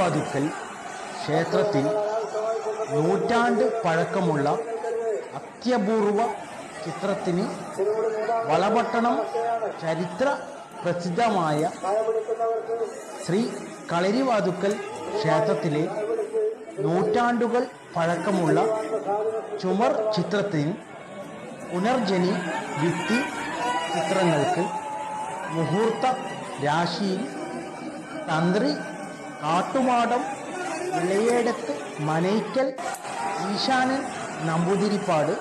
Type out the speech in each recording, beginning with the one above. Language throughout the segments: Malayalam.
കളരിവാതുക്കൽ ക്ഷേത്രത്തിൽ നൂറ്റാണ്ട് പഴക്കമുള്ള അത്യപൂർവ ചിത്രത്തിന് വളപട്ടണം ചരിത്ര പ്രസിദ്ധമായ ശ്രീ കളരിവാതുക്കൽ ക്ഷേത്രത്തിലെ നൂറ്റാണ്ടുകൾ പഴക്കമുള്ള ചുമർ ചിത്രത്തിന് പുനർജനി ഭിത്തി ചിത്രങ്ങൾക്ക് മുഹൂർത്ത രാശിയിൽ തന്ത്രി കാട്ടുമാടം ഇളയേടത്ത് മനയ്ക്കൽ ഈശാനൻ നമ്പൂതിരിപ്പാട്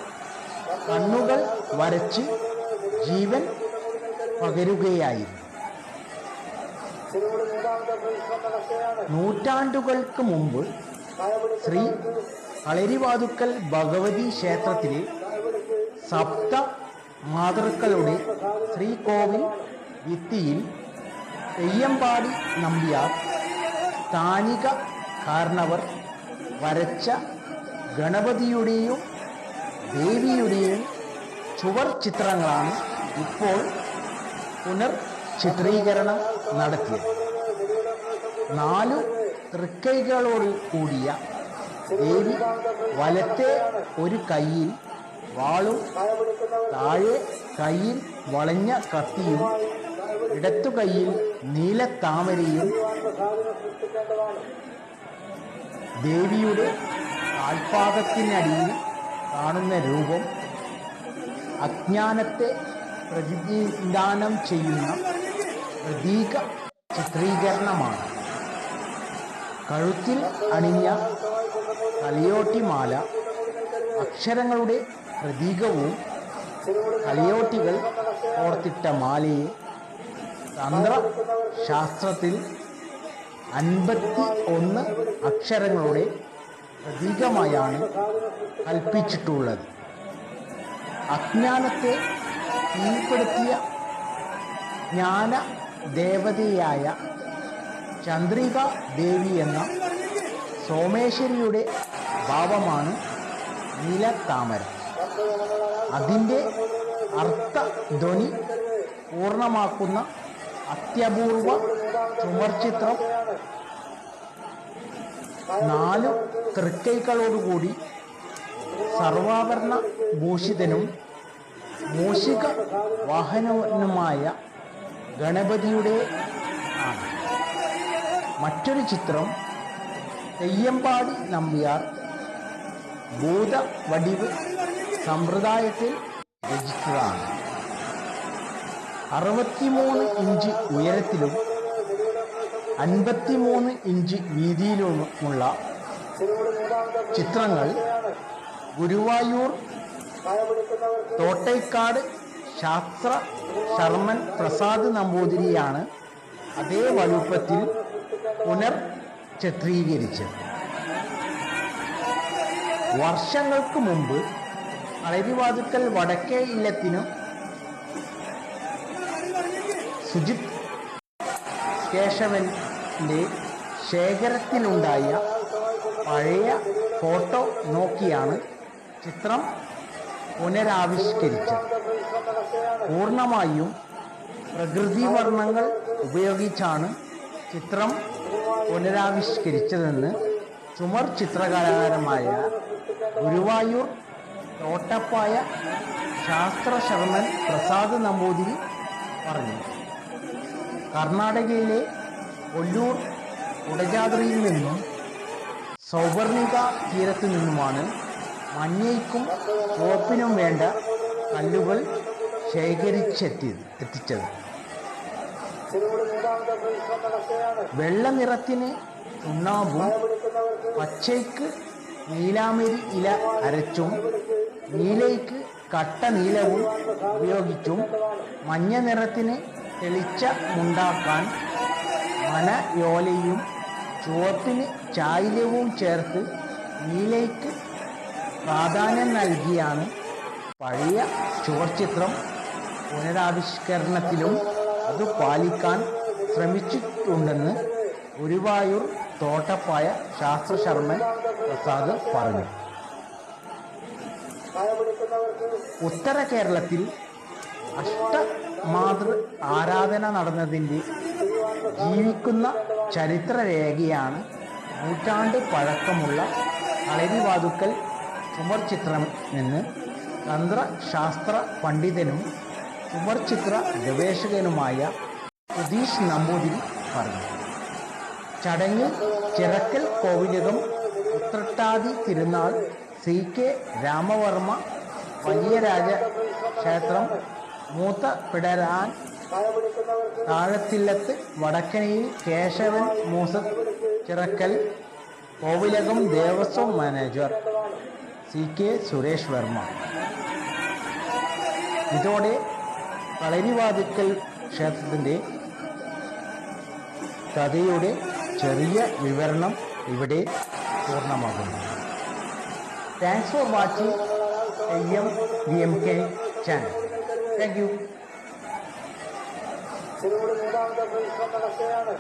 കണ്ണുകൾ വരച്ച് ജീവൻ പകരുകയായിരുന്നു. നൂറ്റാണ്ടുകൾക്ക് മുമ്പ് ശ്രീ കളരിവാതുക്കൽ ഭഗവതി ക്ഷേത്രത്തിലെ സപ്ത മാതൃക്കളുടെ ശ്രീകോവിൽ ഭിത്തിയിൽ തെയ്യമ്പാടി നമ്പ്യാർ സ്ഥാനിക കാരണവർ വരച്ച ഗണപതിയുടെയും ദേവിയുടെയും ചുവർ ചിത്രങ്ങളാണ് ഇപ്പോൾ പുനർ ചിത്രീകരണം നടത്തിയത്. നാലു തൃക്കൈകളോട് കൂടിയ ദേവി വലത്തെ ഒരു കയ്യിൽ വാളും താഴെ കൈയിൽ വളഞ്ഞ കത്തിയും ഇടത്തു കൈയിൽ നീലത്താമരയും ദേവിയുടെ കാൽപാദത്തിനടിയിൽ കാണുന്ന രൂപം അജ്ഞാനത്തെ പ്രതിനിധാനം ചെയ്യുന്ന പ്രതീക ചിത്രീകരണമാണ്. കഴുത്തിൽ അണിഞ്ഞ കലയോട്ടിമാല അക്ഷരങ്ങളുടെ പ്രതീകവും കലയോട്ടികൾ ഓർത്തിട്ട മാലയെ തന്ത്രശാസ്ത്രത്തിൽ അൻപത്തി ഒന്ന് അക്ഷരങ്ങളുടെ പ്രതീകമായാണ് കൽപ്പിച്ചിട്ടുള്ളത്. അജ്ഞാനത്തെ കീഴ്പ്പെടുത്തിയ ജ്ഞാന ദേവതയായ ചന്ദ്രിക ദേവി എന്ന സോമേശ്വരിയുടെ ഭാവമാണ് നീലത്താമര. അതിന്റെ അർത്ഥധ്വനി പൂർണമാക്കുന്ന അത്യപൂർവ ചുമർചിത്രം. നാല് തൃക്കൈകളോടുകൂടി സർവാഭരണ ഭൂഷിതനും മൂഷിക വാഹനവനുമായ ഗണപതിയുടെ മറ്റൊരു ചിത്രം തെയ്യമ്പാടി നമ്പ്യാർ ഭൂതവടിവ് സമ്പ്രദായത്തിൽ രചിച്ചതാണ്. അറുപത്തിമൂന്ന് ഇഞ്ച് ഉയരത്തിലും അൻപത്തിമൂന്ന് ഇഞ്ച് വീതിയിലുമുള്ള ചിത്രങ്ങൾ ഗുരുവായൂർ തോട്ടയ്ക്കാട് ശാസ്ത്ര ശർമ്മൻ പ്രസാദ് നമ്പൂതിരിയാണ് അതേ വലുപ്പത്തിൽ പുനർ ചിത്രീകരിച്ചത്. വർഷങ്ങൾക്ക് മുമ്പ് കളരിവാതുക്കൽ വടക്കേ ഇല്ലത്തിനും സുജിത് കേശവന്റെ ശേഖരത്തിലുണ്ടായ പഴയ ഫോട്ടോ നോക്കിയാണ് ചിത്രം പുനരാവിഷ്കരിച്ചത്. പൂർണമായും പ്രകൃതി വർണങ്ങൾ ഉപയോഗിച്ചാണ് ചിത്രം പുനരാവിഷ്കരിച്ചതെന്ന് ചുമർ ചിത്രകാരന്മാരായ ഗുരുവായൂർ തോട്ടപ്പായ ശാസ്ത്രശർമ്മൻ പ്രസാദ് നമ്പൂതിരി പറഞ്ഞു. കർണാടകയിലെ കൊല്ലൂർ കുടജാദ്രിയിൽ നിന്നും സൗവർണിക തീരത്തു നിന്നുമാണ് മഞ്ഞയ്ക്കും കോപ്പിനും വേണ്ട കല്ലുകൾ ശേഖരിച്ചെത്തിയത് എത്തിച്ചത്. വെള്ള നിറത്തിന് പച്ചയ്ക്ക് നീലാമരി ഇല അരച്ചും നീലയ്ക്ക് കട്ട നീലവും ഉപയോഗിച്ചും മഞ്ഞ നിറത്തിന് തെളിച്ചമുണ്ടാക്കാൻ മനയോലയും ചുവപ്പിന് ചായല്യവും ചേർത്ത് നീലയ്ക്ക് പ്രാധാന്യം നൽകിയാണ് പഴയ ചുവർച്ചിത്രം പുനരാവിഷ്കരണത്തിലും അത് പാലിക്കാൻ ശ്രമിച്ചിട്ടുണ്ടെന്ന് ഗുരുവായൂർ തോട്ടപ്പായ ശാസ്ത്രശർമ്മൻ പ്രസാദ് പറഞ്ഞു. ഉത്തര കേരളത്തിൽ അഷ്ടമാതൃ ആരാധന നടന്നതിന്റെ ജീവിക്കുന്ന ചരിത്രരേഖയാണ് നൂറ്റാണ്ട് പഴക്കമുള്ള അളരിവാതുക്കൽ ചുമർ ചിത്രം എന്ന് തന്ത്രശാസ്ത്ര പണ്ഡിതനും ചുമർ ചിത്ര ഗവേഷകനുമായ സുധീഷ് നമ്പൂതിരി പറഞ്ഞു. ചടങ്ങിൽ ചിറക്കൽ കോവിലകം ഉത്രട്ടാതി തിരുനാൾ സി കെ രാമവർമ്മ വലിയരാജ ക്ഷേത്രം മൂത്ത പിടരാൻ താഴത്തില്ലത്ത് വടക്കനയിൽ കേശവൻ മൂസ ചിറക്കൽ കോവിലകം Devaswom manager C K Suresh Varma. ഇതോടെ കളരിവാതിക്കൽ ക്ഷേത്രത്തിന്റെ കഥയുടെ ചെറിയ വിവരണം ഇവിടെ പൂർണമാകുന്നു. Thanks for watching M V M K channel thank you മൂന്നാമത്തെ പ്രവേശനം നടക്കുകയാണ്.